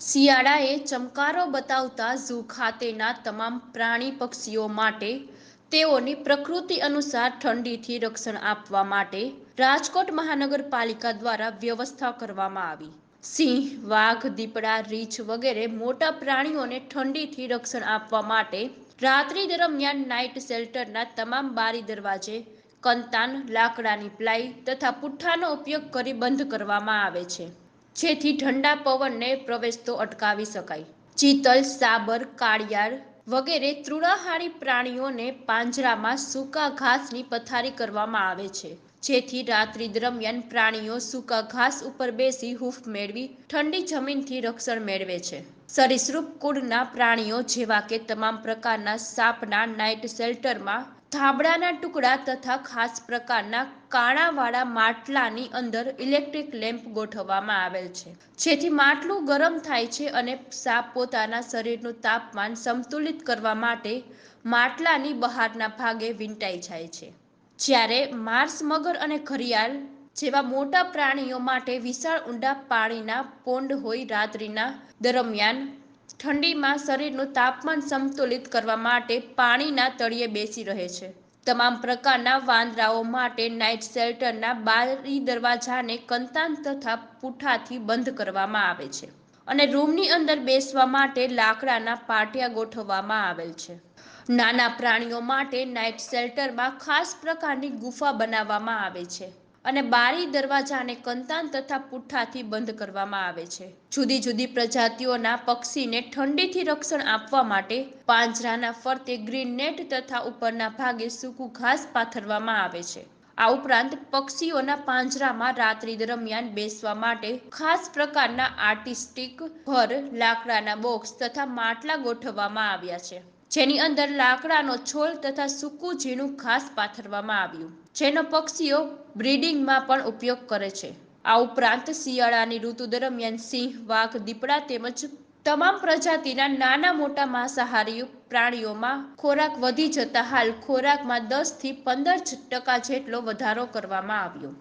શિયાળાએ ચમકારો બતાવતા ઝૂ ખાતેના તમામ પ્રાણી પક્ષીઓ માટે તેઓની પ્રકૃતિ અનુસાર ઠંડીથી રક્ષણ આપવા માટે રાજકોટ મહાનગરપાલિકા દ્વારા વ્યવસ્થા કરવામાં આવી. સિંહ, વાઘ, દીપડા, રીંછ વગેરે મોટા પ્રાણીઓને ઠંડીથી રક્ષણ આપવા માટે રાત્રિ દરમિયાન નાઇટ શેલ્ટરના તમામ બારી દરવાજે કંતાન, લાકડાની પ્લાય તથા પુઠ્ઠાનો ઉપયોગ કરી બંધ કરવામાં આવે છે. જેથી ઠંડા પવનને પ્રવેશતો અટકાવી શકાય. ચિતલ, સાબર, કાળિયાર વગેરે તૃણાહારી પ્રાણીઓને પાંજરામાં સૂકા ઘાસની પથારી કરવામાં આવે છે. જેથી રાત્રિ દરમિયાન પ્રાણીઓ સૂકા ઘાસ ઉપર બેસી હૂંફ મેળવી ઠંડી જમીનથી રક્ષણ મેળવે છે. સરિસૃપ કુળના પ્રાણીઓ જેવા કે તમામ પ્રકારના સાપના નાઇટ શેલ્ટરમાં ધાબળાના ટુકડા તથા ખાસ પ્રકારના કાણાવાળા માટલાની અંદર ઇલેક્ટ્રિક લેમ્પ ગોઠવવામાં આવેલ છે. જેથી માટલું ગરમ થાય છે અને સાપ પોતાના શરીરનું તાપમાન સંતુલિત કરવા માટે માટલાની બહારના ભાગે વીંટાઈ જાય છે. જ્યારે માર્સ મગર અને ઘરિયાળ જેવા મોટા પ્રાણીઓ માટે વિશાળ ઊંડા પાણીના પોન્ડ હોય રાત્રિના દરમિયાન ઠંડીમાં શરીરનું તાપમાન સંતુલિત કરવા માટે પાણીના તળિયે બેસી રહે છે. તમામ પ્રકારના વાંદરાઓ માટે નાઇટ શેલ્ટરના બારી દરવાજાને કંતાન તથા પૂઠાથી બંધ કરવામાં આવે છે અને રૂમની અંદર બેસવા માટે લાકડાના પાટિયા ગોઠવવામાં આવેલ છે. નાના પ્રાણીઓ માટે નાઇટ શેલ્ટરમાં ખાસ પ્રકારની ગુફા બનાવવામાં આવે છે. અને બારી દરવાજાને કંતાન તથા પુઠ્ઠાથી બંધ કરવામાં આવે છે. જુદી જુદી પ્રજાતિઓના પક્ષીને ઠંડીથી રક્ષણ આપવા માટે પાંજરાના ફરતે ગ્રીન નેટ તથા ઉપરના ભાગે સૂકું ઘાસ પાથરવામાં આવે છે. આ ઉપરાંત પક્ષીઓના પાંજરામાં રાત્રિ દરમિયાન બેસવા માટે ખાસ પ્રકારના આર્ટિસ્ટિક ભર લાકડાના બોક્સ તથા માટલા ગોઠવવામાં આવ્યા છે. જેની અંદર લાકડાનો છોલ તથા સૂકું ઝીણું ઘાસ પાથરવામાં આવ્યું. જેનો પક્ષીઓ બ્રીડિંગમાં પણ ઉપયોગ કરે છે. આ ઉપરાંત શિયાળાની ઋતુ દરમિયાન સિંહ, વાઘ, દીપડા તેમજ તમામ પ્રજાતિના નાના મોટા માંસાહારી પ્રાણીઓમાં ખોરાક વધી જતા હાલ ખોરાકમાં દસથી પંદર ટકા જેટલો વધારો કરવામાં આવ્યો.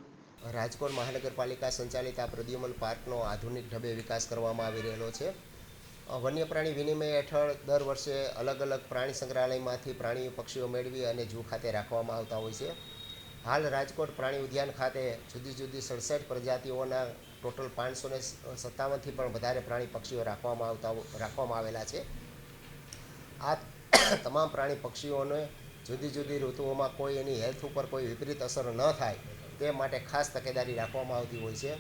રાજકોટ મહાનગરપાલિકા સંચાલિત આ પ્રદ્યુમન પાર્કનો આધુનિક ઢબે વિકાસ કરવામાં આવી રહેલો છે. વન્ય પ્રાણી વિનિમય હેઠળ દર વર્ષે અલગ અલગ પ્રાણી સંગ્રહાલયમાંથી પ્રાણીઓ પક્ષીઓ મેળવી અને જૂ ખાતે રાખવામાં આવતા હોય છે. હાલ રાજકોટ પ્રાણી ઉદ્યાન ખાતે જુદી જુદી સડસઠ પ્રજાતિઓના ટોટલ પાંચસો ને સત્તાવનથી પણ વધારે પ્રાણી પક્ષીઓ રાખવામાં આવતા રાખવામાં આવેલા છે. આ તમામ પ્રાણી પક્ષીઓને જુદી જુદી ઋતુઓમાં કોઈ એની હેલ્થ ઉપર કોઈ વિપરીત અસર ન થાય તે માટે ખાસ તકેદારી રાખવામાં આવતી હોય છે.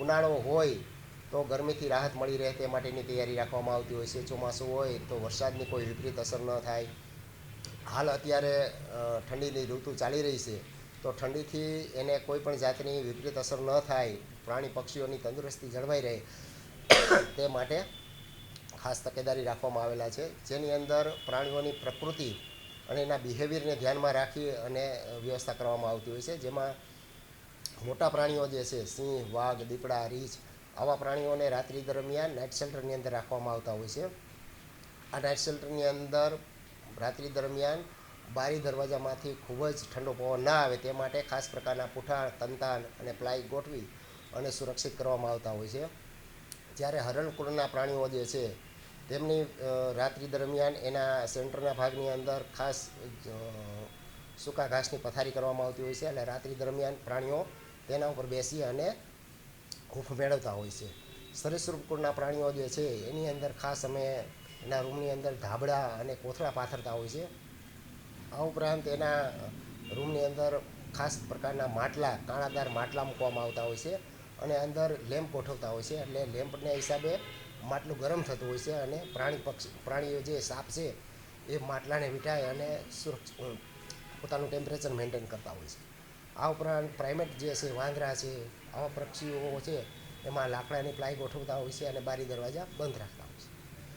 ઉનાળો હોય તો ગરમીથી રાહત મળી રહે તે માટેની તૈયારી રાખવામાં આવતી હોય છે. ચોમાસું હોય તો વરસાદની કોઈ વિપરીત અસર ન થાય. હાલ અત્યારે ઠંડીની ઋતુ ચાલી રહી છે. તો ઠંડીથી એને કોઈ પણ જાતની વિપરીત અસર ન થાય. પ્રાણી પક્ષીઓની તંદુરસ્તી જળવાઈ રહે. તે માટે ખાસ તકેદારી રાખવામાં આવેલા છે. જેની અંદર પ્રાણીઓની પ્રકૃતિ અને એના બિહેવિયરને ધ્યાનમાં રાખી અને વ્યવસ્થા કરવામાં આવતી હોય છે. જેમાં મોટા પ્રાણીઓ જે છે, સિંહ, વાઘ, દીપડા, રીંછ આવા પ્રાણીઓને રાત્રિ દરમિયાન નાઇટ શેલ્ટરની અંદર રાખવામાં આવતા હોય છે. આ નાઇટ શેલ્ટરની અંદર રાત્રિ દરમિયાન બારી દરવાજામાંથી ખૂબ જ ઠંડો પવન ના આવે તે માટે ખાસ પ્રકારના પૂઠાણ, તંતાન અને પ્લાય ગોઠવી અને સુરક્ષિત કરવામાં આવતા હોય છે. જ્યારે હરણકુળના પ્રાણીઓ જે છે, તેમની રાત્રિ દરમિયાન એના સેન્ટરના ભાગની અંદર ખાસ સૂકા ઘાસની પથારી કરવામાં આવતી હોય છે એટલે રાત્રિ દરમિયાન પ્રાણીઓ તેના ઉપર બેસી અને હૂંફ મેળવતા હોય છે. સરીસૃપ કુળના પ્રાણીઓ જે છે, એની અંદર ખાસ અમે એના રૂમની અંદર ધાબળા અને કોથળા પાથરતા હોય છે. આ ઉપરાંત એના રૂમની અંદર ખાસ પ્રકારના માટલા, કાણાદાર માટલા મૂકવામાં આવતા હોય છે અને અંદર લેમ્પ ગોઠવતા હોય છે. એટલે લેમ્પને હિસાબે માટલું ગરમ થતું હોય છે અને પ્રાણી પક્ષી, પ્રાણીઓ જે સાપ છે, એ માટલાને વીંટાય અને સુરક્ષ પોતાનું ટેમ્પરેચર મેન્ટેન કરતા હોય છે. આ ઉપરાંત પ્રાઇમેટ જે છે, વાંદરા છે આવા પક્ષીઓ છે, એમાં લાકડાની પ્લાય ગોઠવતા હોય છે અને બારી દરવાજા બંધ રાખતા હોય